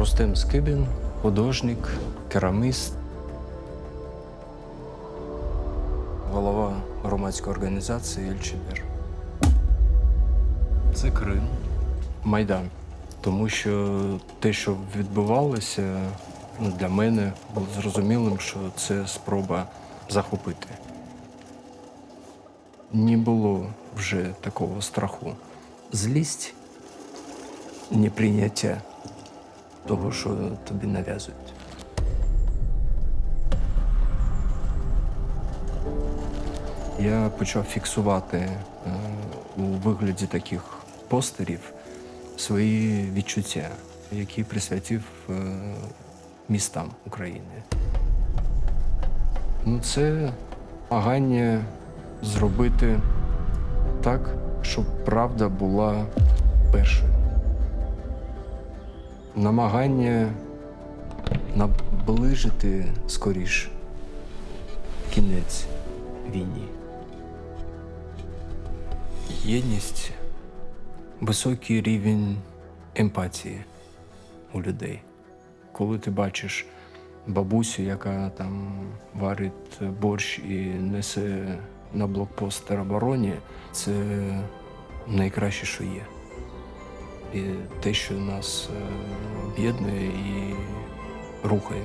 Рустем Скибін, художник, кераміст, голова громадської організації Ельчебір. Це Крим. Майдан. Тому що те, що відбувалося, ну, для мене було зрозумілим, що це спроба захопити. Не було вже такого страху. Злість, неприйняття того, що тобі нав'язують. Я почав фіксувати е, у вигляді таких постерів свої відчуття, які присвятив е, містам України. Ну, це намагання зробити так, щоб правда була першою. Намагання наближити скоріш кінець війні. Єдність високий рівень емпатії у людей. Коли ти бачиш бабусю, яка там варить борщ і несе на блокпост теробороні, це найкраще, що є. І те, що нас е, об'єднує і рухає.